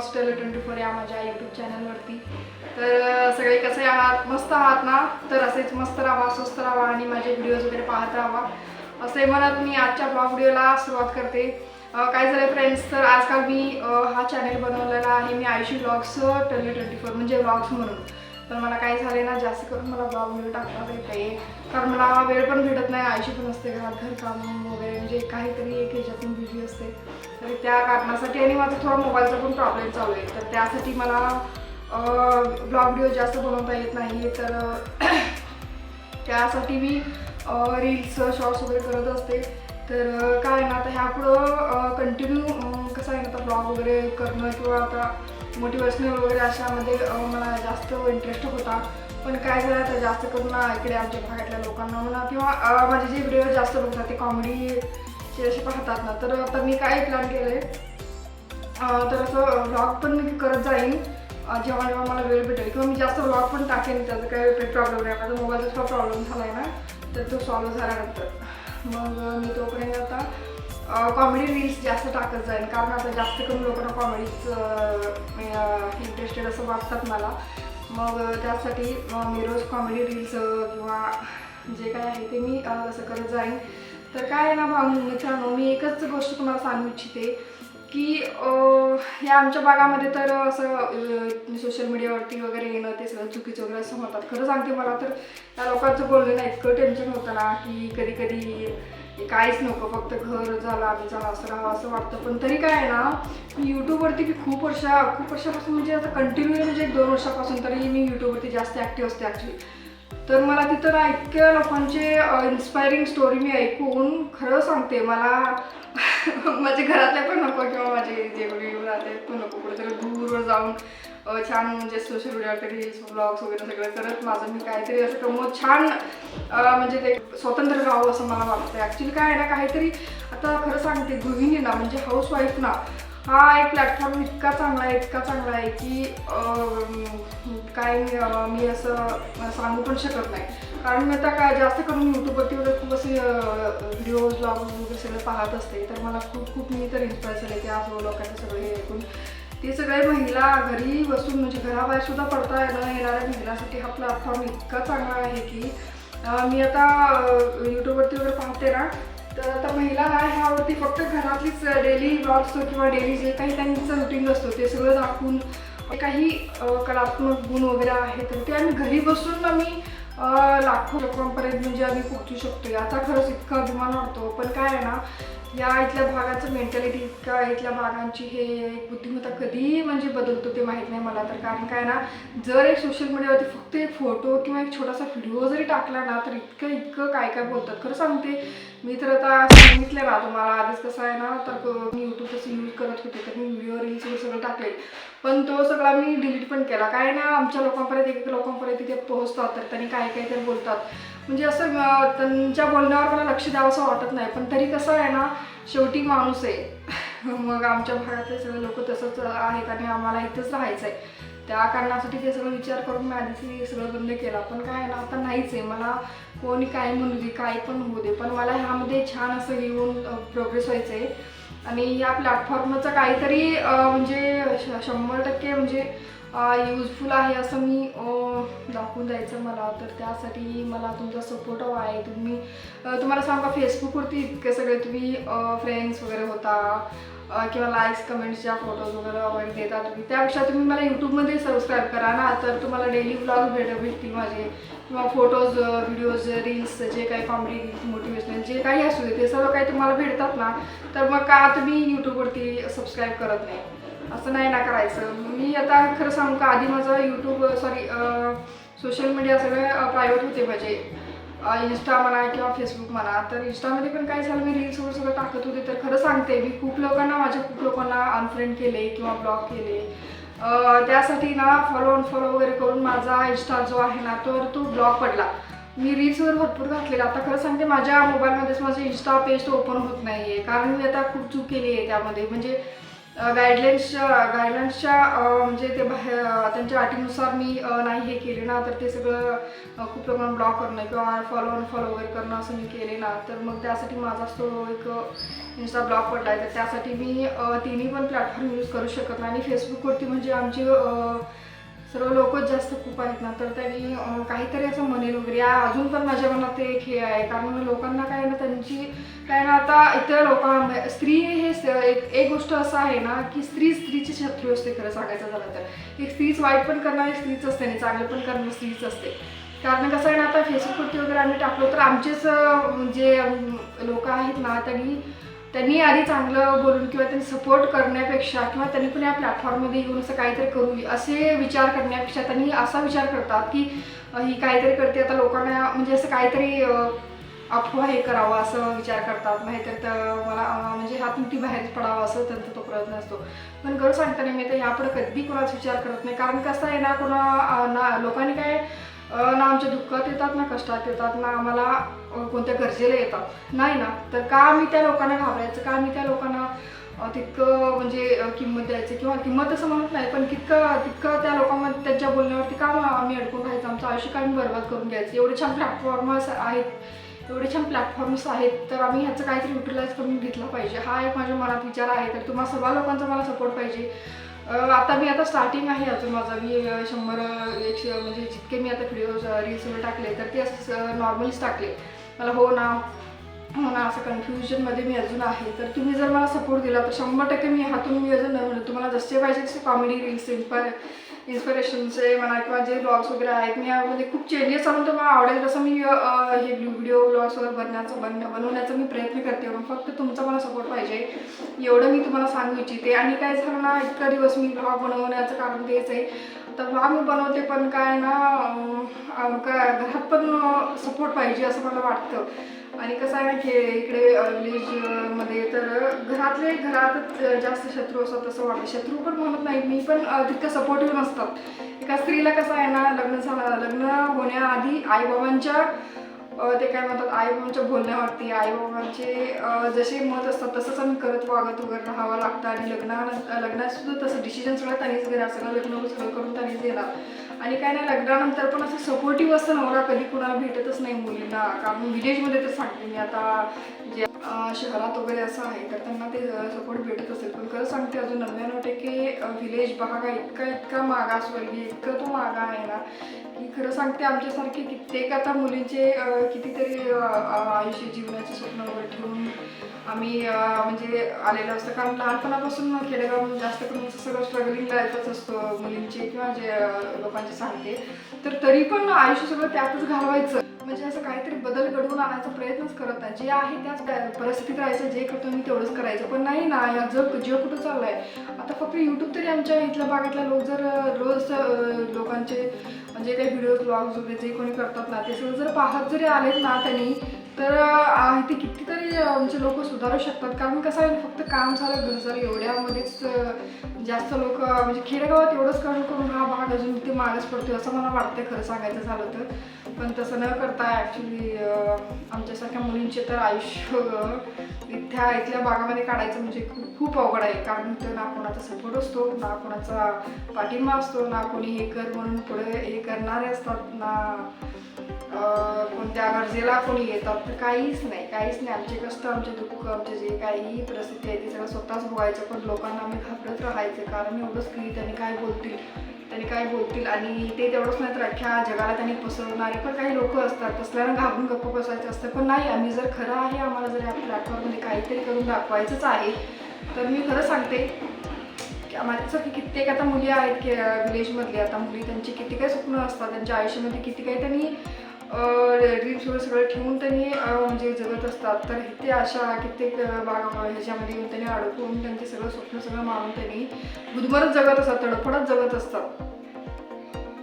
Blogs tailor twenty four या माझ्या YouTube चॅनलवरती तर सगळे कसे आहात? मस्त आहात ना? तर असेच मस्त राहा स्वस्त राहा आणि माझे व्हिडिओज वगैरे पाहत राहा. असे म्हणत मी आजच्या ब्लॉग व्हिडिओला सुरुवात करते. काय झालं फ्रेंड्स तर आजकाल मी हा चॅनल बनवलेला आहे. मी Ayushi blogs tailor twenty four म्हणजे ब्लॉग्स म्हणून. पण मला काय झाले ना जास्त करून मला ब्लॉग व्हिडिओ टाकता येत आहे कारण मला वेळ पण भेटत नाही. आयुषी पण असते घरात घरकाम वगैरे म्हणजे काहीतरी एक ह्याच्यातून बिझी असते. तर त्या कारणासाठी आणि माझा थोडा मोबाईलचा पण प्रॉब्लेम चालू आहे. तर त्यासाठी मला ब्लॉग व्हिडिओ जास्त बनवता येत नाही तर त्यासाठी मी रील्स शॉर्ट्स वगैरे करत असते. तर काय ना आता ह्यापुढं कंटिन्यू कसं आहे ना आता ब्लॉग वगैरे करणं किंवा आता मोटिवेशनल वगैरे अशामध्ये मला जास्त इंटरेस्ट होता. पण काय झालं आता जास्त करून इकडे आमच्या भागातल्या लोकांना म्हणा किंवा माझे जे व्हिडिओ जास्त बघतात ते कॉमेडी ते असे पाहतात ना. तर आता मी काय प्लॅन केलं आहे तर असं व्लॉग पण मी करत जाईन. जेव्हा जेव्हा मला वेळ भेटेल. किंवा मी जास्त व्लॉग पण टाकेन त्याचा काही प्रॉब्लेम नाही. माझा मोबाईलचा थोडा प्रॉब्लेम झाला आहे ना तर तो सॉल्व्ह झाल्यानंतर. मग मी तोपर्यंत आता कॉमेडी रील्स जास्त टाकत जाईन. कारण आता जास्त करून लोकांना कॉमेडीच इंटरेस्टेड असं वाटतात मला. मग त्यासाठी मी रोज कॉमेडी रील्स किंवा जे काय आहे ते मी असं करत जाईन. तर काय आहे ना भाऊ मित्रांनो मी एकच गोष्ट तुम्हाला सांगू इच्छिते की या आमच्या भागामध्ये तर असं सोशल मीडियावरती वगैरे येणं ते सगळं चुकीचं वगैरे असं म्हणतात खरं सांगते मला तर त्या लोकांचं बोलणं ना इतकं टेन्शन होतं ना की कधी कधी काहीच नको फक्त घर झालं आम्ही असं राहावं असं वाटतं. पण तरी काय आहे ना मी यूट्यूबवरती मी खूप वर्षा खूप वर्षापासून म्हणजे आता कंटिन्यू म्हणजे एक दोन वर्षापासून तरी मी यूट्यूबवरती जास्त ॲक्टिव्ह असते ॲक्च्युली तर मला तिथं ना इतक्या लोकांचे इन्स्पायरिंग स्टोरी मी ऐकून खरं सांगते मला माझ्या घरातले पण नको किंवा माझे जे कोणी राहते पण नको कुठेतरी दूरवर जाऊन छान म्हणजे सोशल मीडियावरती रील्स ब्लॉग्स वगैरे सगळं करत माझं मी काहीतरी असं कमवत छान म्हणजे ते स्वतंत्र राहावं असं मला वाटतं ॲक्च्युली काय आहे ना काहीतरी आता खरं सांगते गृहिणी म्हणजे ना म्हणजे हाऊस वाईफ ना हा एक प्लॅटफॉर्म इतका चांगला आहे इतका चांगला आहे की काय मी असं सांगू पण शकत नाही. कारण मी आता काय जास्त करून यूट्यूबवरती वगैरे खूप असे व्हिडिओज ब्लॉग वगैरे सगळं पाहत असते तर मला खूप खूप मी तर इन्स्पायर झाले की आज लोकांचं सगळे हे ऐकून. ते सगळे महिला घरी बसून म्हणजे घराबाहेर सुद्धा पडता येणार येणाऱ्या महिलांसाठी हा प्लॅटफॉर्म इतका चांगला आहे की मी आता यूट्यूबवरती वगैरे पाहते ना तर आता महिला ना ह्यावरती फक्त घरातलीच डेली ब्लॉग्स किंवा डेली जे काही त्यांचं रुटीन असतो ते सगळं दाखवून काही कलात्मक गुण वगैरे आहेत तर ते आम्ही घरी बसून आम्ही लाखो लोकांपर्यंत म्हणजे आम्ही पोहोचू शकतो याचा खरंच इतका अभिमान वाटतो पण काय आहे ना या इथल्या भागाचं मेंटॅलिटी इतका इथल्या भागांची हे बुद्धिमत्ता कधी म्हणजे बदलतो ते माहीत नाही मला. तर कारण काय ना जर एक सोशल मीडियावरती फक्त एक फोटो किंवा एक छोटासा व्हिडिओ जरी टाकला ना तर इतकं इतकं काय काय बोलतात. खरं सांगते मी तर आता सांगितलं ना तुम्हाला आधीच कसं आहे ना तर मी यूट्यूब तसं यूज करत होते तर मी व्हिडिओ रील्स सगळं टाकले पण तो सगळा मी डिलीट पण केला. काय ना आमच्या लोकांपर्यंत एक एक लोकांपर्यंत तिथे पोहोचतात तर त्यांनी काय काय तर बोलतात. म्हणजे असं त्यांच्या बोलण्यावर मला लक्ष द्यावं असं वाटत नाही पण तरी कसं आहे ना शेवटी माणूस आहे. मग आमच्या भागातले सगळे लोक तसंच आहेत आणि आम्हाला इथंच राहायचं आहे त्या कारणासाठी ते सगळं विचार करून मी आधीच हे सगळं बंद केला. पण काय आहे ना आता नाहीच आहे. मला कोणी काय म्हणू दे काय पण होऊ दे. पण मला ह्यामध्ये छान असं घेऊन प्रोग्रेस व्हायचं आहे. आणि या प्लॅटफॉर्मचं काहीतरी म्हणजे श- शंभर टक्के म्हणजे युजफुल आहे असं मी दाखवून द्यायचं मला. तर त्यासाठी मला तुमचा सपोर्ट हवा आहे. तुम्ही तुम्हाला सांगा फेसबुकवरती इतके सगळे तुम्ही फ्रेंड्स वगैरे होता. किंवा लाईक्स कमेंट्सच्या फोटोज वगैरे वगैरे देता तुम्ही त्यापेक्षा तुम्ही मला यूट्यूबमध्ये सबस्क्राईब करा ना तर तुम्हाला डेली ब्लॉग भेट भेटतील माझे. किंवा फोटोज व्हिडिओज रील्स जे काही कॉमेडी रील्स मोटिवेशनल जे काही असू दे ते सर्व काही तुम्हाला भेटतात ना तर मग का तुम्ही यूट्यूबवरती सबस्क्राईब करत नाही? असं नाही ना करायचं. मी आता खरं सांगू का आधी माझं यूट्यूब सॉरी सोशल मीडिया सगळे प्रायव्हेट होते माझे. इंस्टा म्हणा किंवा फेसबुक म्हणा तर इंस्टामध्ये पण काय झालं मी रील्स वगैरे सगळं टाकत होते. तर खरं सांगते मी खूप लोकांना माझ्या खूप लोकांना अनफ्रेंड केले किंवा ब्लॉक केले. त्यासाठी ना फॉलो अनफॉलो वगैरे करून माझा इंस्टा जो आहे ना तो तो ब्लॉक पडला. मी रील्सवर भरपूर घातलेला. आता खरं सांगते माझ्या मोबाईलमध्येच माझं इंस्टा पेज ओपन होत नाही आहे कारण मी आता खूप चूक केली आहे त्यामध्ये. म्हणजे गाईडलाईन्सच्या गाईडलाईन्सच्या म्हणजे ते बाहेर त्यांच्या अटीनुसार मी नाही हे केले ना तर ते सगळं खूप प्रमाणात ब्लॉक करणं किंवा फॉलो अनफॉलो वगैरे करणं असं मी केले ना. तर मग त्यासाठी माझा तो एक इंस्टा ब्लॉक पडला आहे. तर त्यासाठी मी तिन्ही पण प्लॅटफॉर्म यूज करू शकत नाही. आणि फेसबुकवरती म्हणजे आमची सर्व लोकच जास्त खूप आहेत ना तर त्यांनी काहीतरी असं म्हणेल वगैरे. या अजून पण माझ्या मनात ते एक हे आहे कारण लोकांना काय ना त्यांची काय ना आता इतर लोकांना स्त्री हे एक एक गोष्ट असं आहे ना की स्त्री स्त्रीची शत्रू असते खरं सांगायचं झालं तर. एक स्त्रीच वाईट पण करणारी स्त्रीच असते आणि चांगलं पण करणारी स्त्रीच असते. कारण कसं आहे ना आता फेसबुकवरती वगैरे आम्ही टाकलो तर आमचेच जे लोक आहेत ना त्यांनी त्यांनी आधी चांगलं बोलून किंवा त्यांनी सपोर्ट करण्यापेक्षा किंवा त्यांनी पण या प्लॅटफॉर्ममध्ये येऊन असं काहीतरी करू असे विचार करण्यापेक्षा त्यांनी असा विचार करतात की ही काहीतरी करते आता लोकांना म्हणजे असं काहीतरी अफवा हे करावं असं विचार करतात. नाहीतर तर मला म्हणजे हातून ती बाहेरच पडावं असं त्यांचा तो प्रयत्न असतो. पण खरं सांगताना मी तर यापुढे कधी कोणाचा विचार करत नाही. कारण कसं आहे ना कोणा ना लोकांनी काय ना आमच्या दुःखात येतात ना कष्टात येतात ना आम्हाला कोणत्या गरजेला येतात. नाही ना. तर का आम्ही त्या लोकांना घाबरायचं? का आम्ही त्या लोकांना तितकं म्हणजे किंमत द्यायची? किंवा किंमत असं म्हणत नाही पण तितकं तितकं त्या लोकांमध्ये त्यांच्या बोलण्यावरती का आम्ही अडकून राहायचं? आमचं आयुष्य काय बरबाद करून घ्यायचं? एवढे छान प्लॅटफॉर्मर्स आहेत. एवढे छान प्लॅटफॉर्म्स आहेत. तर आम्ही ह्याचं काहीतरी युटिलाइज करून घेतला पाहिजे. हा एक माझ्या मनात विचार आहे. तर तुम्हाला सर्व लोकांचा मला सपोर्ट पाहिजे. आता मी आता स्टार्टिंग आहे अजून माझा. मी शंभर एकशे म्हणजे जितके मी आता व्हिडिओ रील्स वगैरे टाकले तर ते असं नॉर्मलीच टाकले. मला हो ना हो ना असं कन्फ्युजनमध्ये मी अजून आहे. तर तुम्ही जर मला सपोर्ट दिला तर शंभर टक्के मी हातून मी अजून नवीन तुम्हाला जसे पाहिजे तसे कॉमेडी रील्स इन्स्पायर इन्स्पिरेशनचे म्हणा किंवा जे ब्लॉग्स वगैरे आहेत मी यामध्ये खूप चेंजेस आणून तर मला आवडेल. तसं मी हे व्हिडिओ ब्लॉग्स वगैरे बनण्याचं बन बनवण्याचा मी प्रयत्न करते. पण फक्त तुमचा मला सपोर्ट पाहिजे. एवढं मी तुम्हाला सांगू इच्छिते. आणि काय झालं ना इतका दिवस मी ब्लॉग बनवण्याचं कारण तेच आहे. तर ब्लॉग मी बनवते पण काय ना काय घरात पण सपोर्ट पाहिजे असं मला वाटतं. आणि कसं आहे ना की इकडे विलेजमध्ये तर घरातले घरातच जास्त शत्रू असतात असं वाटतं. शत्रू पण म्हणत नाही मी पण तितकं सपोर्टिव्ह नसतात. एका स्त्रीला कसं आहे ना लग्न झालं लग्न होण्याआधी आईबाबांच्या ते काय म्हणतात आईबाबांच्या बोलण्यावरती आईबाबांचे जसे मत असतात तसंच आम्ही करत वागत वगैरे राहावं लागतं. आणि लग्ना लग्नात सुद्धा तसं डिसिजन सगळं त्यांनीच घेणार सगळं लग्न सगळं करून त्यांनीच घेणार. आणि काय नाही लग्नानंतर पण असं सपोर्टिव्ह असतं नवरा कधी कुणाला भेटतच नाही मुलींना कारण विलेजमध्ये तर सांगते मी आता जे शहरात वगैरे असं आहे तर त्यांना ते सपोर्ट भेटत असेल पण खरं सांगते अजून नव्याण्णव टक्के विलेज भाग इतका इतका इतका मागासवर्गीय इतकं तो मागा आहे ना की खरं सांगते आमच्यासारखे कित्येक आता मुलींचे कितीतरी आयुष्य जीवनाचे स्वप्न वगैरे ठेवून आम्ही म्हणजे आलेलो असतं. कारण लहानपणापासून खेडेगाव जास्त करून सगळं स्ट्रगलिंग लाईफच असतं मुलींचे किंवा जे लोकांची लोकांचे सांगते. तर तरी पण आयुष्य सगळं त्यातच घालवायचं. म्हणजे असं काहीतरी बदल घडवून आणायचा प्रयत्नच करत नाही. जे आहे त्याच परिस्थितीत राहायचं जे करतो मी तेवढंच करायचं. पण नाही ना या जग जग कुठं आहे आता फक्त यूट्यूब तरी आमच्या इथल्या भागातल्या लोक जर रोज लोकांचे म्हणजे काही व्हिडिओज ब्लॉग्स वगैरे जे कोणी करतात ना ते सगळं जर पाहत जरी आलेत ना त्यांनी तर ते कितीतरी म्हणजे आमचे लोक सुधारू शकतात. कारण कसं आहे फक्त काम झालं घर झालं एवढ्यामध्येच जास्त लोक म्हणजे खेडेगावात एवढंच काम करून हा भाग अजून ते मागच पडतो असं मला वाटतं खरं सांगायचं झालं तर. पण तसं न करता ॲक्च्युली आमच्यासारख्या मुलींचे तर आयुष्य इथ्या इथल्या भागामध्ये काढायचं म्हणजे खूप खूप अवघड आहे. कारण तर ना कोणाचा सपोर्ट असतो ना कोणाचा पाठिंबा असतो ना कोणी हे कर म्हणून पुढे हे करणारे असतात ना कोणत्या गरजेला कोणी येतात तर काहीच नाही काहीच नाही. आमचे कष्ट आमचे दुःख आमचे जे काही परिस्थिती आहे ते सगळं स्वतःच बघायचं. पण लोकांना आम्ही घाबरत राहायचं. कारण एवढंच की त्यांनी काय बोलतील? त्यांनी काय बोलतील? आणि ते तेवढंच नाही तर अख्ख्या जगाला त्यांनी पसरवणारे पण काही लोक असतात. तसल्यानं घाबरून गप्प बसायचं असतं. पण नाही आम्ही जर खरं आहे आम्हाला जर या प्लॅटफॉर्ममध्ये काहीतरी करून दाखवायचंच आहे तर मी खरं सांगते की कित्येक आता मुली आहेत की विलेजमधली आता मुली त्यांची किती काही स्वप्न असतात त्यांच्या आयुष्यामध्ये किती काही त्यांनी ड्रीम्स वगैरे सगळं ठेवून त्यांनी म्हणजे जगत असतात. तर ते अशा कित्येक भागा ह्याच्यामध्ये येऊन त्यांनी अडकून त्यांचे सगळं स्वप्न सगळं मारून त्यांनी गुदमरत जगत असतात तडफडत जगत असतात.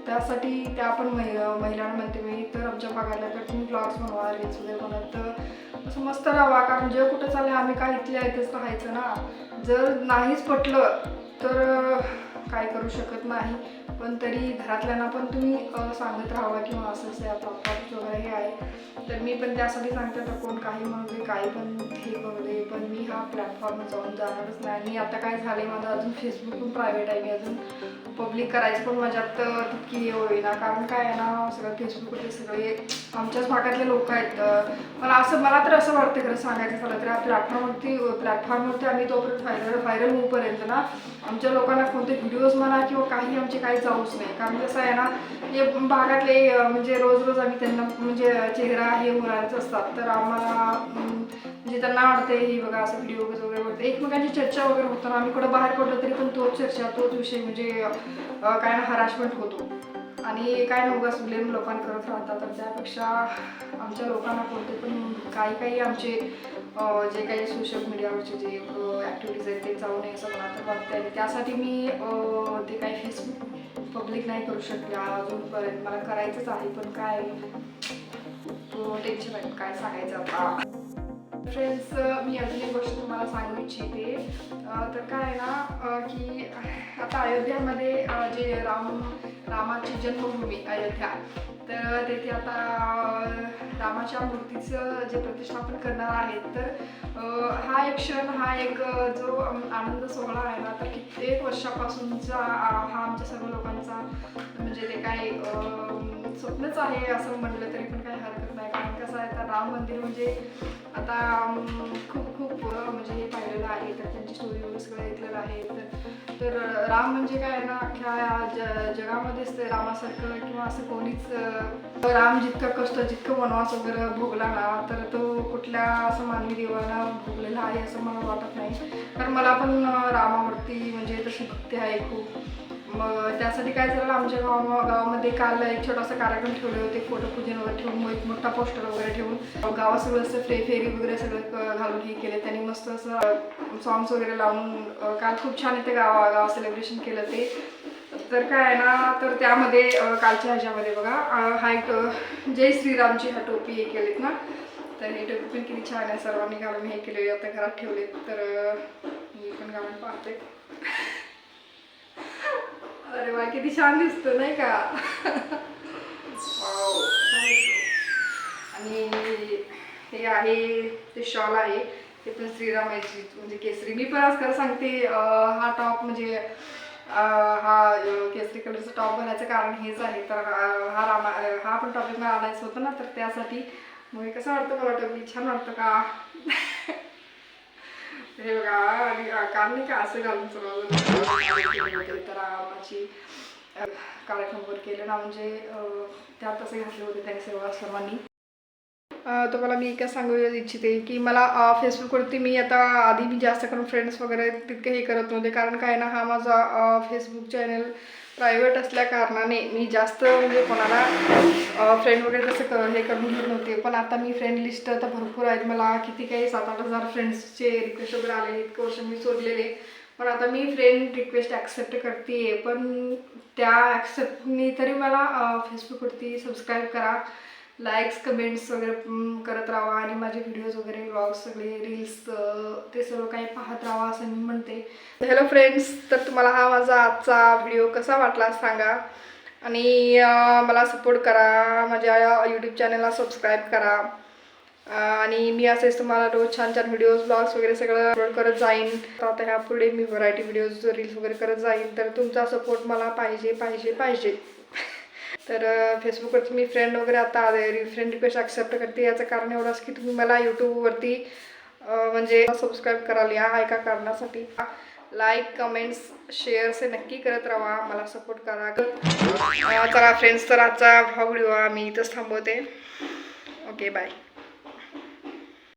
त्यासाठी त्या पण महि महिलांना म्हणते मी तर आमच्या भागाला तर तुम्ही ब्लॉग्स बनवा रील्स वगैरे बनवत तर असं मस्त राहावा कारण जे कुठं चाललं आम्ही काय इथल्या इथेच राहायचं ना. जर नाहीच पटलं तर काय करू शकत नाही. पण तरी घरातल्यांना पण तुम्ही सांगत राहावा किंवा असं असं आता अपवाद वगैरे हे आहे. तर मी पण त्यासाठी सांगते तर कोण काही म्हणजे काही पण हे बघले पण मी हा प्लॅटफॉर्म जाऊन जाणारच नाही. आणि आता काय झालं आहे माझं अजून फेसबुक पण प्रायव्हेट आहे मी अजून. पब्लिक करायचं पण माझ्यात तर तितकी हे होईना. कारण काय आहे ना सगळं फेसबुकवरती सगळे आमच्याच भागातले लोक आहेत. मला असं मला तर असं वाटतं खरं सांगायचं झालं तर प्लॅटफॉर्मवरती प्लॅटफॉर्मवरती आम्ही तोपर्यंत व्हायरल व्हायरल होऊपर्यंत ना आमच्या लोकांना कोणते व्हिडिओज म्हणा किंवा काही आमचे काही जाऊच नाही. कारण कसं आहे ना हे भागातले म्हणजे रोज रोज आम्ही त्यांना म्हणजे चेहरा हे होणारच असतात. तर आम्हाला म्हणजे त्यांना वाटते हे बघा असं व्हिडिओ वगैरे वगैरे. एकमेकांची चर्चा वगैरे होताना आम्ही कुठं बाहेर पडलो तरी पण तोच चर्चा तोच विषय म्हणजे काय ना हराशमेंट होतो. आणि काय ना उगाच ब्लेम लोकांना करत राहतात तर त्यापेक्षा आमच्या लोकांना कोणते पण काही काही आमचे जे काही सोशल मीडियावरचे जे ॲक्टिव्हिटीज आहेत ते जाऊ नये असं मला तर वाटतं आणि त्यासाठी मी ते काही फेसबुक पब्लिक नाही करू शकले. अजूनपर्यंत मला करायचंच आहे पण काय? टेन्शन आहे. काय सांगायचं आता? फ्रेंड्स मी अजून एक गोष्ट तुम्हाला सांगू इच्छिते तर काय आहे ना की आता अयोध्यामध्ये जे राम रामाची जन्मभूमी अयोध्या तर तेथे आता रामाच्या मूर्तीचं जे प्रतिष्ठापन करणार आहेत तर हा एक क्षण हा एक जो आनंद सोहळा आहे ना तर कित्येक वर्षापासूनचा हा आमच्या सर्व लोकांचा म्हणजे ते काय स्वप्नच आहे असं म्हटलं तरी पण काही हरकत नाही कारण कसं आहे तर राम मंदिर म्हणजे आता खूप खूप म्हणजे हे पाहिलेलं आहे तर त्यांची स्टोरी वगैरे सगळं ऐकलेलं आहे. तर तर राम म्हणजे काय आहे ना अख्ख्या या ज जगामध्येच ते रामासारखं किंवा असं कोणीच राम जितकं कष्ट जितकं वनवास वगैरे भोगला ना तर तो कुठल्या असं मानवी देवाला भोगलेला आहे असं मला वाटत नाही. तर मला पण रामावरती म्हणजे तशी भक्ती आहे खूप. मग त्यासाठी काय झालं आमच्या गावा गावामध्ये काल एक छोटासा कार्यक्रम ठेवले होते फोटोपूजन वगैरे ठेवून एक मोठा पोस्टर वगैरे ठेवून. गावात सगळं असं फ्रे फेरी वगैरे सगळं घालून हे केले. त्यांनी मस्त असं सॉंग्स वगैरे लावून काल खूप छान इथे गावा गाव सेलिब्रेशन केलं ते. तर काय आहे ना तर त्यामध्ये कालच्या ह्याच्यामध्ये बघा हा एक जय श्रीरामची हा टोपी हे केलीत ना. तर हे टोपी पण किती छान आहे सर्वांनी घालून हे केले आता घरात ठेवलेत. तर मी पण घालून पाहते. अरे वा किती छान दिसतो नाही का? आणि हे आहे ते शॉल आहे ते पण श्रीरामाची म्हणजे केसरी. मी पण आज खरं सांगते हा टॉप म्हणजे हा केसरी कलरचा टॉप भरायचं कारण हेच आहे. तर हा रामा हा पण टॉपिक मला आणायचं होतं ना तर त्यासाठी मग कसं वाटतं मला टोपी छान वाटतं का? हे बघा आणि कारण नाही का असं घालून सगळं तर कार्यक्रम केले ना म्हणजे त्यात असे घातले होते त्यांनी सर्व सर्वांनी तुम्हाला मी काय सांगू इच्छिते की मला फेसबुकवरती मी आता आधी मी जास्त करून फ्रेंड्स वगैरे तितके हे करत नव्हते. कारण काय ना हा माझा फेसबुक चॅनल प्रायव्हेट असल्या कारणाने मी जास्त म्हणजे कोणाला फ्रेंड वगैरे तसं क हे करून घेत नव्हते. पण आता मी फ्रेंड लिस्ट आता भरपूर आहेत. मला किती काही सात आठ हजार फ्रेंड्सचे रिक्वेस्ट वगैरे आले इतकं वर्ष मी सोडलेले. पण आता मी फ्रेंड रिक्वेस्ट ॲक्सेप्ट करते पण त्या ॲक्सेप्टनी तरी मला फेसबुकवरती सबस्क्राईब करा. लाईक्स कमेंट्स वगैरे करत राहा आणि माझे व्हिडिओज वगैरे व्लॉग्स सगळे रील्स ते सर्व काही पाहत राहा असं मी म्हणते. हॅलो फ्रेंड्स तर तुम्हाला हा माझा आजचा व्हिडिओ कसा वाटला सांगा. आणि मला सपोर्ट करा माझ्या यूट्यूब चॅनलला सबस्क्राईब करा. आणि मी असेच तुम्हाला रोज छान छान व्हिडिओज ब्लॉग्स वगैरे सगळं अपलोड करत जाईन. आता ह्या पुढे मी व्हरायटी व्हिडिओज रील्स वगैरे करत जाईन. तर तुमचा सपोर्ट मला पाहिजे पाहिजे पाहिजे. तर फेसबुकवरती मी फ्रेंड वगैरे आता फ्रेंड रिक्वेस्ट ॲक्सेप्ट करते. याचं कारण एवढंच की तुम्ही मला यूट्यूबवरती म्हणजे सबस्क्राईब कराल. या एका कारणासाठी. लाईक कमेंट्स शेअर्स हे नक्की करत राहा. मला सपोर्ट करा. चला फ्रेंड्स तर आजचा हा व्हिडिओ आम्ही इथंच थांबवते. Okay bye